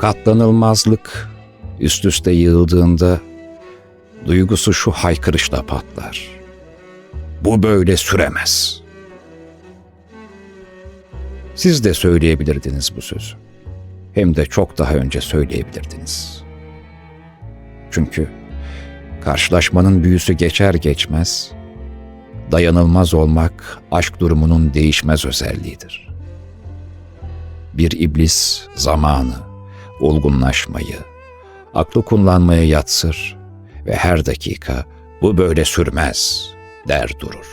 Katlanılmazlık üst üste yığıldığında duygusu şu haykırışla patlar. Bu böyle süremez. Siz de söyleyebilirdiniz bu sözü. Hem de çok daha önce söyleyebilirdiniz. Çünkü karşılaşmanın büyüsü geçer geçmez, dayanılmaz olmak aşk durumunun değişmez özelliğidir. Bir iblis zamanı, olgunlaşmayı, aklı kullanmaya yatsır ve her dakika bu böyle sürmez der durur.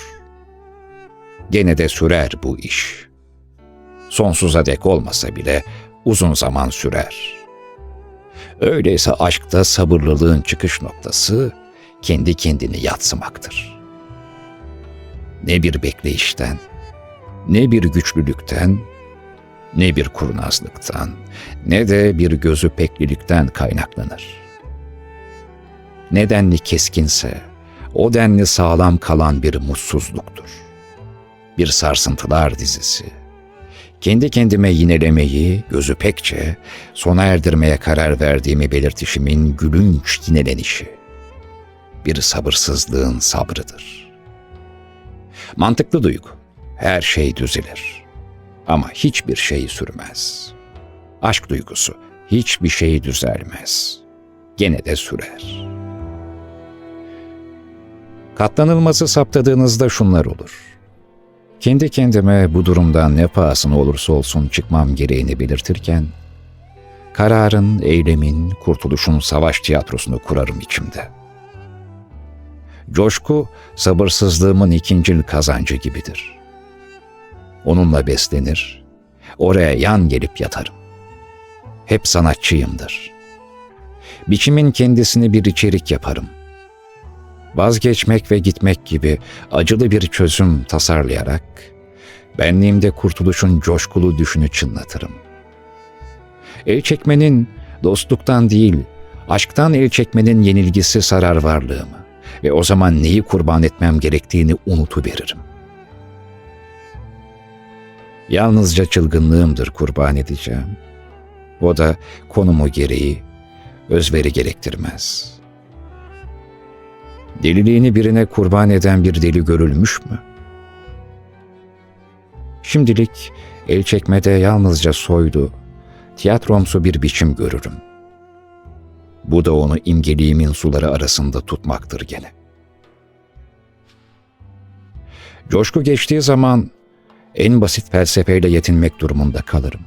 Gene de sürer bu iş. Sonsuza dek olmasa bile uzun zaman sürer. Öyleyse aşkta sabırlılığın çıkış noktası kendi kendini yatsımaktır. Ne bir bekleyişten, ne bir güçlülükten, ne bir kurnazlıktan, ne de bir gözü peklilikten kaynaklanır. Nedenli keskinse, o denli sağlam kalan bir mutsuzluktur. Bir sarsıntılar dizisi. Kendi kendime yinelemeyi gözü pekçe sona erdirmeye karar verdiğimi belirtişimin gülünç yinelenişi. Bir sabırsızlığın sabrıdır. Mantıklı duygu. Her şey düzelir. Ama hiçbir şey sürmez. Aşk duygusu hiçbir şey düzelmez. Gene de sürer. Katlanılması saptadığınızda şunlar olur. Kendi kendime bu durumdan ne pahasına olursa olsun çıkmam gereğini belirtirken, kararın, eylemin, kurtuluşun savaş tiyatrosunu kurarım içimde. Coşku, sabırsızlığımın ikincil kazancı gibidir. Onunla beslenir, oraya yan gelip yatarım. Hep sanatçıyımdır. Biçimin kendisini bir içerik yaparım vazgeçmek ve gitmek gibi acılı bir çözüm tasarlayarak benliğimde kurtuluşun coşkulu düşünü çınlatırım. El çekmenin dostluktan değil, aşktan el çekmenin yenilgisi sarar varlığımı ve o zaman neyi kurban etmem gerektiğini unutuveririm. Yalnızca çılgınlığımdır kurban edeceğim. O da konumu gereği özveri gerektirmez.'' deliliğini birine kurban eden bir deli görülmüş mü? Şimdilik el çekmede yalnızca soydu, tiyatromsu bir biçim görürüm. Bu da onu imgeliğimin suları arasında tutmaktır gene. Coşku geçtiği zaman en basit felsefeyle yetinmek durumunda kalırım.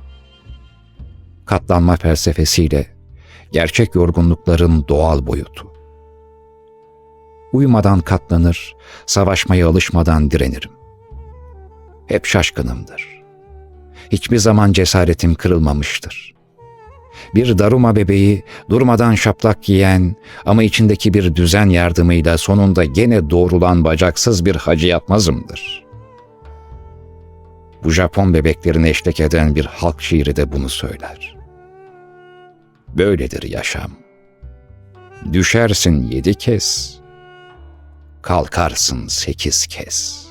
Katlanma felsefesiyle gerçek yorgunlukların doğal boyutu Uyumadan katlanır, savaşmaya alışmadan direnirim. Hep şaşkınımdır. Hiçbir zaman cesaretim kırılmamıştır. Bir daruma bebeği durmadan şaplak giyen ama içindeki bir düzen yardımıyla sonunda gene doğrulan bacaksız bir hacı yatmazımdır. Bu Japon bebeklerini eşlik eden bir halk şiiri de bunu söyler. Böyledir yaşam. Düşersin yedi kez, kalkarsın sekiz kez.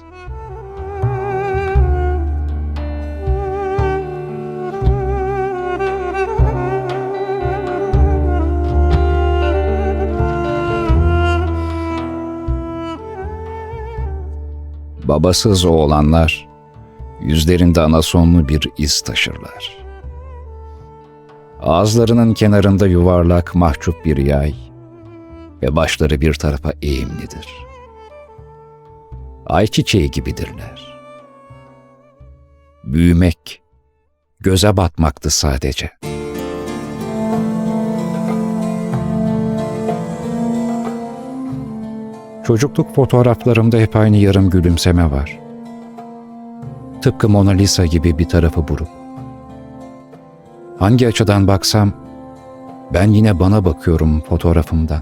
Babasız oğlanlar yüzlerinde anasonlu bir iz taşırlar. Ağızlarının kenarında yuvarlak mahcup bir yay ve başları bir tarafa eğimlidir.'' ayçiçeği gibidirler. Büyümek, göze batmaktı sadece. Çocukluk fotoğraflarımda hep aynı yarım gülümseme var. Tıpkı Mona Lisa gibi bir tarafı buruk. Hangi açıdan baksam ben yine bana bakıyorum fotoğrafımdan.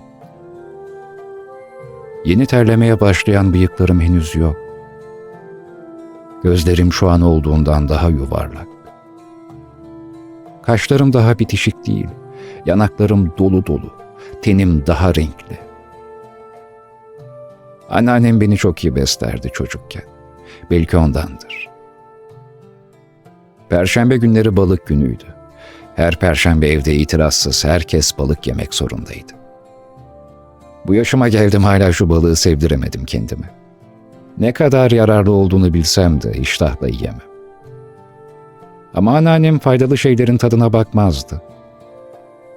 Yeni terlemeye başlayan bıyıklarım henüz yok. Gözlerim şu an olduğundan daha yuvarlak. Kaşlarım daha bitişik değil, yanaklarım dolu dolu, tenim daha renkli. Anneannem beni çok iyi beslerdi çocukken. Belki ondandır. Perşembe günleri balık günüydü. Her perşembe evde itirazsız herkes balık yemek zorundaydı. Bu yaşıma geldim hala şu balığı sevdiremedim kendime. Ne kadar yararlı olduğunu bilsem de iştahla yiyemem. Ama anneannem faydalı şeylerin tadına bakmazdı.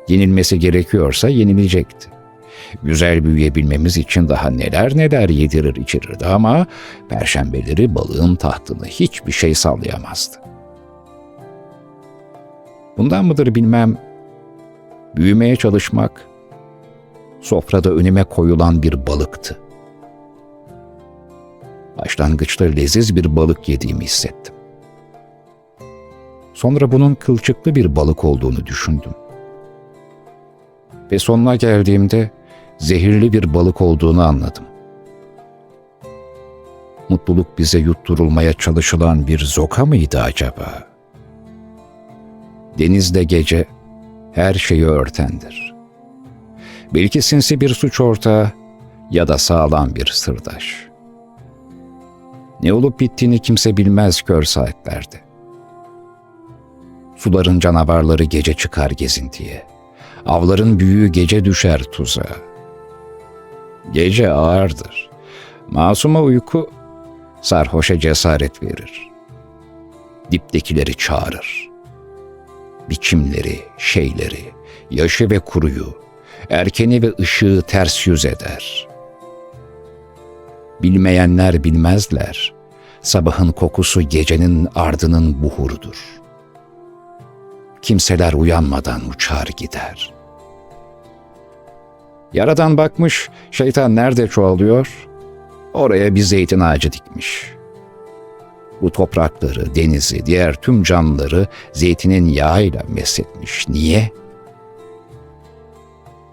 Yenilmesi gerekiyorsa yenilecekti. Güzel büyüyebilmemiz için daha neler neler yedirir içirirdi ama perşembeleri balığın tahtını hiçbir şey sallayamazdı. Bundan mıdır bilmem, büyümeye çalışmak, sofrada önüme koyulan bir balıktı. Başlangıçta leziz bir balık yediğimi hissettim. Sonra bunun kılçıklı bir balık olduğunu düşündüm. Ve sonuna geldiğimde zehirli bir balık olduğunu anladım. Mutluluk bize yutturulmaya çalışılan bir zoka mıydı acaba? Denizde gece her şeyi örtendir. Belki sinsi bir suç ortağı ya da sağlam bir sırdaş. Ne olup bittiğini kimse bilmez kör saatlerde. Suların canavarları gece çıkar gezintiye. Avların büyüğü gece düşer tuzağa. Gece ağırdır. Masuma uyku sarhoşa cesaret verir. Diptekileri çağırır. Biçimleri, şeyleri, yaşı ve kuruyu, erkeni ve ışığı ters yüz eder. Bilmeyenler bilmezler. Sabahın kokusu gecenin ardının buhurudur. Kimseler uyanmadan uçar gider.'' Yaradan bakmış, şeytan nerede çoğalıyor? Oraya bir zeytin ağacı dikmiş. Bu toprakları, denizi, diğer tüm canlıları zeytinin yağıyla mesletmiş. Niye?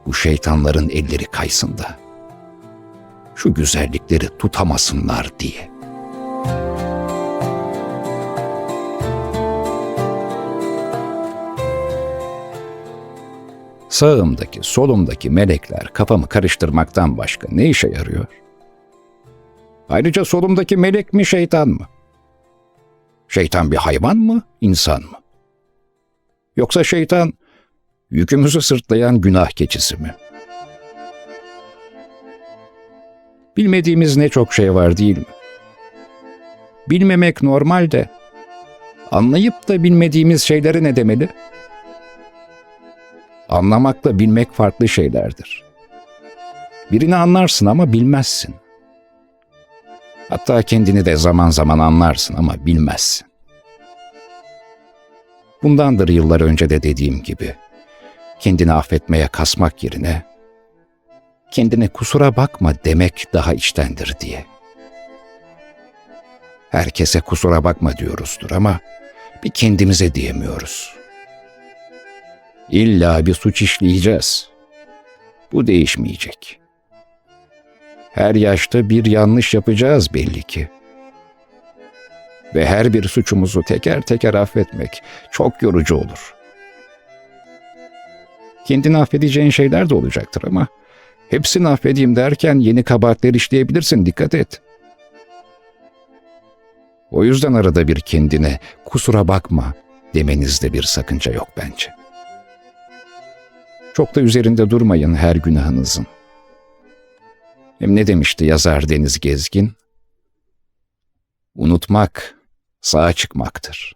Bu şeytanların elleri kaysın da. Şu güzellikleri tutamasınlar diye.'' Sağımdaki, solumdaki melekler kafamı karıştırmaktan başka ne işe yarıyor? Ayrıca solumdaki melek mi şeytan mı? Şeytan bir hayvan mı, insan mı? Yoksa şeytan yükümüzü sırtlayan günah keçisi mi? Bilmediğimiz ne çok şey var değil mi? Bilmemek normal de anlayıp da bilmediğimiz şeyleri ne demeli?'' Anlamakla bilmek farklı şeylerdir. Birini anlarsın ama bilmezsin. Hatta kendini de zaman zaman anlarsın ama bilmezsin. Bundandır yıllar önce de dediğim gibi. Kendini affetmeye kasmak yerine kendine kusura bakma demek daha içtendir diye. Herkese kusura bakma diyoruzdur ama bir kendimize diyemiyoruz.'' İlla bir suç işleyeceğiz. Bu değişmeyecek. Her yaşta bir yanlış yapacağız belli ki. Ve her bir suçumuzu teker teker affetmek çok yorucu olur. Kendini affedeceğin şeyler de olacaktır ama hepsini affedeyim derken yeni kabahatler işleyebilirsin dikkat et. O yüzden arada bir kendine kusura bakma demenizde bir sakınca yok bence.'' Çok da üzerinde durmayın her günahınızın. Hem ne demişti yazar Deniz Gezgin? Unutmak sağa çıkmaktır.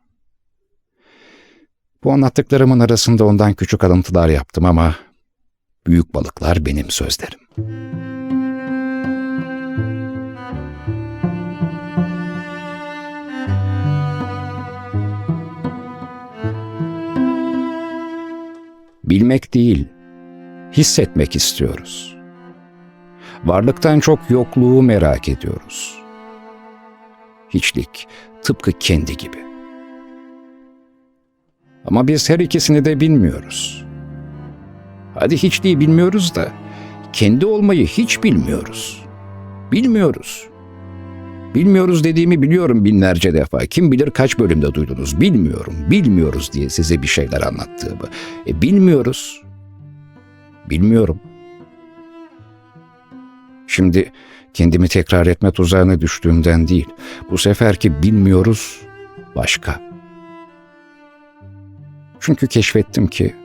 Bu anlattıklarımın arasında ondan küçük alıntılar yaptım ama büyük balıklar benim sözlerim. Bilmek değil, hissetmek istiyoruz. Varlıktan çok yokluğu merak ediyoruz. Hiçlik tıpkı kendi gibi. Ama biz her ikisini de bilmiyoruz. Hadi hiçliği bilmiyoruz da kendi olmayı hiç bilmiyoruz. Bilmiyoruz. Bilmiyoruz dediğimi biliyorum binlerce defa. Kim bilir kaç bölümde duydunuz. Bilmiyorum, bilmiyoruz diye size bir şeyler anlattığımı. E bilmiyoruz. Bilmiyorum. Şimdi kendimi tekrar etme tuzağına düştüğümden değil. Bu seferki bilmiyoruz başka. Çünkü keşfettim ki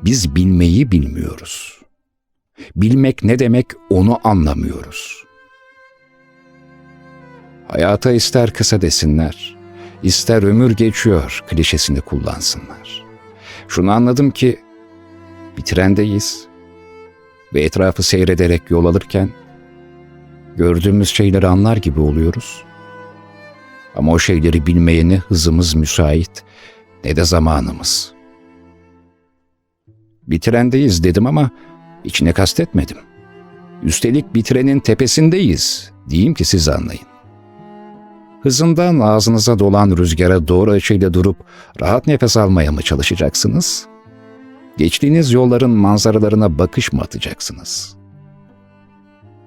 biz bilmeyi bilmiyoruz. Bilmek ne demek onu anlamıyoruz. Hayata ister kısa desinler, ister ömür geçiyor klişesini kullansınlar. Şunu anladım ki bir trendeyiz ve etrafı seyrederek yol alırken gördüğümüz şeyleri anlar gibi oluyoruz. Ama o şeyleri bilmeye ne hızımız müsait ne de zamanımız. Bir trendeyiz dedim ama içine kastetmedim. Üstelik bir trenin tepesindeyiz diyeyim ki siz anlayın. Hızından ağzınıza dolan rüzgara doğru açıyla durup rahat nefes almaya mı çalışacaksınız? Geçtiğiniz yolların manzaralarına bakış mı atacaksınız?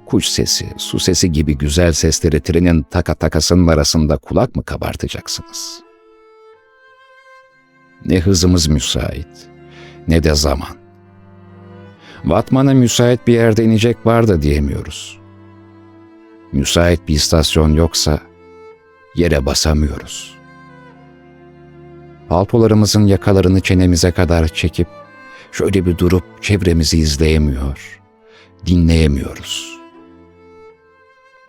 Kuş sesi, su sesi gibi güzel sesleri trenin taka takasının arasında kulak mı kabartacaksınız? Ne hızımız müsait, ne de zaman. Vatman'a müsait bir yerde inecek var da diyemiyoruz. Müsait bir istasyon yoksa yere basamıyoruz. Paltolarımızın yakalarını çenemize kadar çekip şöyle bir durup çevremizi izleyemiyor, dinleyemiyoruz.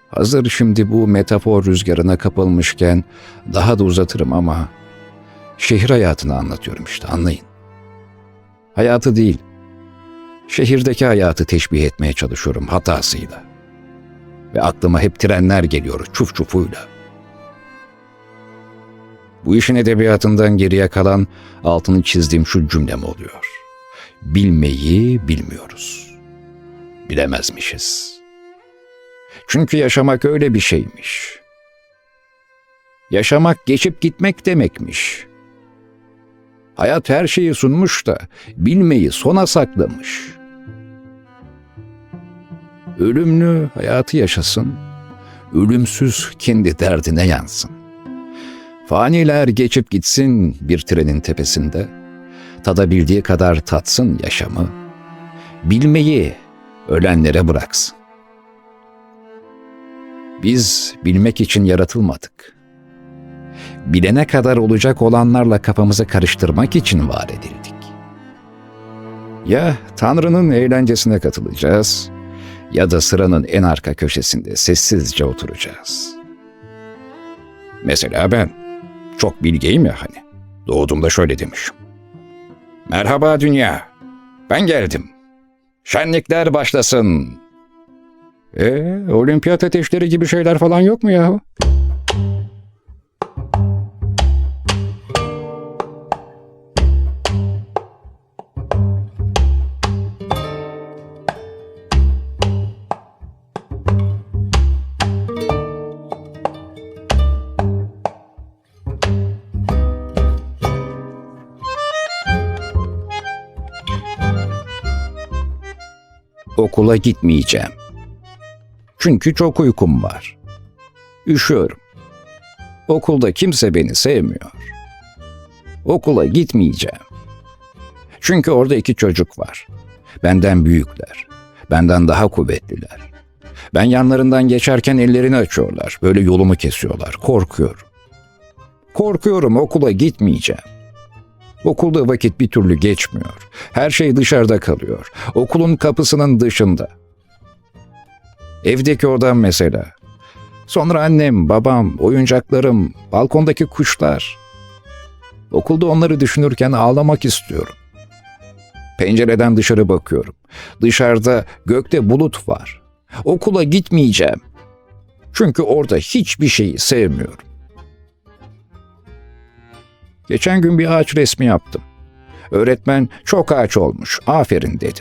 Hazır şimdi bu metafor rüzgarına kapılmışken daha da uzatırım ama şehir hayatını anlatıyorum işte anlayın. Hayatı değil, şehirdeki hayatı teşbih etmeye çalışıyorum hatasıyla. Ve aklıma hep trenler geliyor çuf çufuyla. Bu işin edebiyatından geriye kalan altını çizdiğim şu cümlem oluyor. Bilmeyi bilmiyoruz. Bilemezmişiz. Çünkü yaşamak öyle bir şeymiş. Yaşamak geçip gitmek demekmiş. Hayat her şeyi sunmuş da bilmeyi sona saklamış. Ölümlü hayatı yaşasın, ölümsüz kendi derdine yansın. Faniler geçip gitsin bir trenin tepesinde, tadabildiği kadar tatsın yaşamı, bilmeyi ölenlere bıraksın. Biz bilmek için yaratılmadık. Bilene kadar olacak olanlarla kafamızı karıştırmak için var edildik. Ya Tanrı'nın eğlencesine katılacağız ya da sıranın en arka köşesinde sessizce oturacağız. Mesela ben çok bilgeyim ya hani. Doğduğumda şöyle demişim. Merhaba dünya. Ben geldim. Şenlikler başlasın. E, olimpiyat ateşleri gibi şeyler falan yok mu yahu? Okula gitmeyeceğim. Çünkü çok uykum var. Üşüyorum. Okulda kimse beni sevmiyor. Okula gitmeyeceğim. Çünkü orada iki çocuk var. Benden büyükler. Benden daha kuvvetliler. Ben yanlarından geçerken ellerini açıyorlar. Böyle yolumu kesiyorlar. Korkuyorum. Korkuyorum okula gitmeyeceğim. Okulda vakit bir türlü geçmiyor. Her şey dışarıda kalıyor. Okulun kapısının dışında. Evdeki odam mesela. Sonra annem, babam, oyuncaklarım, balkondaki kuşlar. Okulda onları düşünürken ağlamak istiyorum. Pencereden dışarı bakıyorum. Dışarıda gökte bulut var. Okula gitmeyeceğim. Çünkü orada hiçbir şeyi sevmiyorum. Geçen gün bir ağaç resmi yaptım. Öğretmen çok ağaç olmuş, aferin dedi.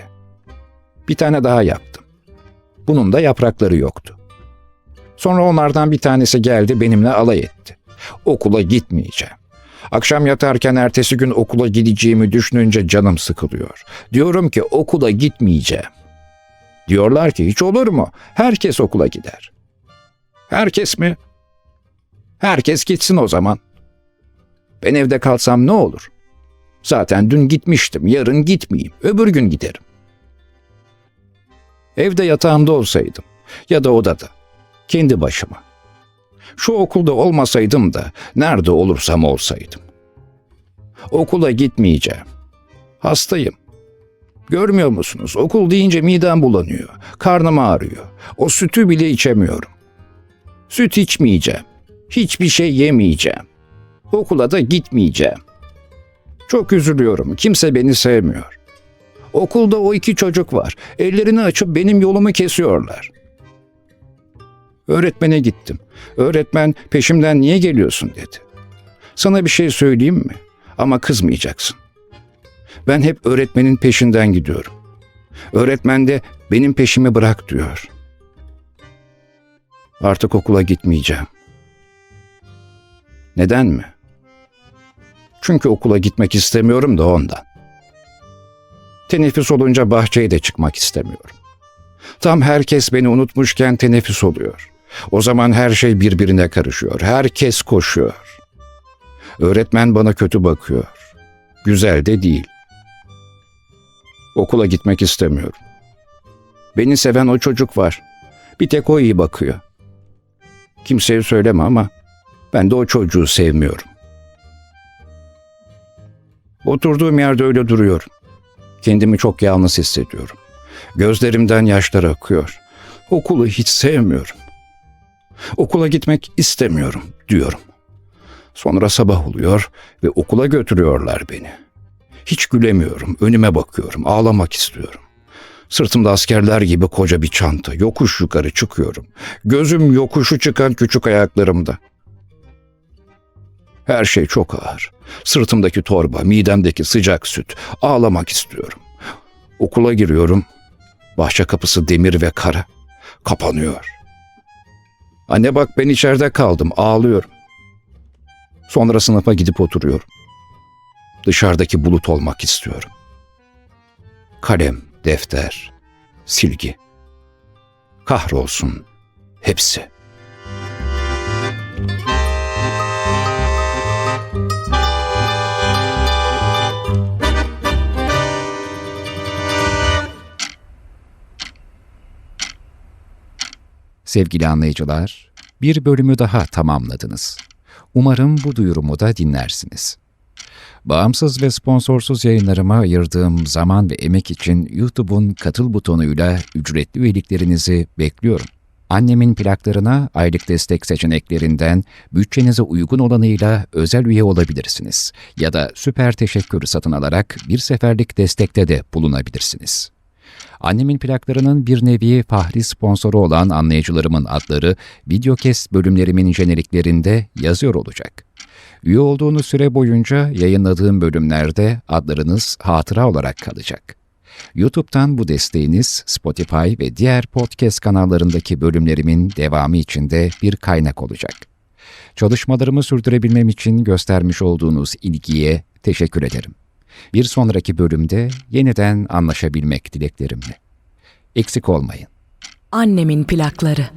Bir tane daha yaptım. Bunun da yaprakları yoktu. Sonra onlardan bir tanesi geldi benimle alay etti. Okula gitmeyeceğim. Akşam yatarken ertesi gün okula gideceğimi düşününce canım sıkılıyor. Diyorum ki okula gitmeyeceğim. Diyorlar ki hiç olur mu? Herkes okula gider. Herkes mi? Herkes gitsin o zaman. Ben evde kalsam ne olur? Zaten dün gitmiştim, yarın gitmeyeyim, öbür gün giderim. Evde yatağımda olsaydım ya da odada, kendi başıma. Şu okulda olmasaydım da nerede olursam olsaydım. Okula gitmeyeceğim. Hastayım. Görmüyor musunuz? Okul deyince midem bulanıyor. Karnım ağrıyor. O sütü bile içemiyorum. Süt içmeyeceğim. Hiçbir şey yemeyeceğim. Okula da gitmeyeceğim. Çok üzülüyorum. Kimse beni sevmiyor. Okulda o iki çocuk var. Ellerini açıp benim yolumu kesiyorlar. Öğretmene gittim. Öğretmen peşimden niye geliyorsun dedi. Sana bir şey söyleyeyim mi? Ama kızmayacaksın. Ben hep öğretmenin peşinden gidiyorum. Öğretmen de benim peşimi bırak diyor. Artık okula gitmeyeceğim. Neden mi? Çünkü okula gitmek istemiyorum da ondan. Teneffüs olunca bahçeye de çıkmak istemiyorum. Tam herkes beni unutmuşken teneffüs oluyor. O zaman her şey birbirine karışıyor. Herkes koşuyor. Öğretmen bana kötü bakıyor. Güzel de değil. Okula gitmek istemiyorum. Beni seven o çocuk var. Bir tek o iyi bakıyor. Kimseye söyleme ama ben de o çocuğu sevmiyorum. Oturduğum yerde öyle duruyorum. Kendimi çok yalnız hissediyorum. Gözlerimden yaşlar akıyor. Okulu hiç sevmiyorum. Okula gitmek istemiyorum diyorum. Sonra sabah oluyor ve okula götürüyorlar beni. Hiç gülemiyorum, önüme bakıyorum, ağlamak istiyorum. Sırtımda askerler gibi koca bir çanta, yokuş yukarı çıkıyorum. Gözüm yokuşu çıkan küçük ayaklarımda. Her şey çok ağır. Sırtımdaki torba, midemdeki sıcak süt. Ağlamak istiyorum. Okula giriyorum. Bahçe kapısı demir ve kara. Kapanıyor. Anne bak ben içeride kaldım, ağlıyorum. Sonra sınıfa gidip oturuyorum. Dışarıdaki bulut olmak istiyorum. Kalem, defter, silgi. Kahrolsun hepsi. Sevgili anlayıcılar, bir bölümü daha tamamladınız. Umarım bu duyurumu da dinlersiniz. Bağımsız ve sponsorsuz yayınlarıma ayırdığım zaman ve emek için YouTube'un katıl butonuyla ücretli üyeliklerinizi bekliyorum. Annemin plaklarına aylık destek seçeneklerinden bütçenize uygun olanıyla özel üye olabilirsiniz ya da süper teşekkür satın alarak bir seferlik destekte de bulunabilirsiniz. Annemin plaklarının bir nevi fahri sponsoru olan anlayıcılarımın adları videokest bölümlerimin jeneriklerinde yazıyor olacak. Üye olduğunuz süre boyunca yayınladığım bölümlerde adlarınız hatıra olarak kalacak. YouTube'dan bu desteğiniz Spotify ve diğer podcast kanallarındaki bölümlerimin devamı için de bir kaynak olacak. Çalışmalarımı sürdürebilmem için göstermiş olduğunuz ilgiye teşekkür ederim. Bir sonraki bölümde yeniden anlaşabilmek dileklerimle. Eksik olmayın. Annemin plakları.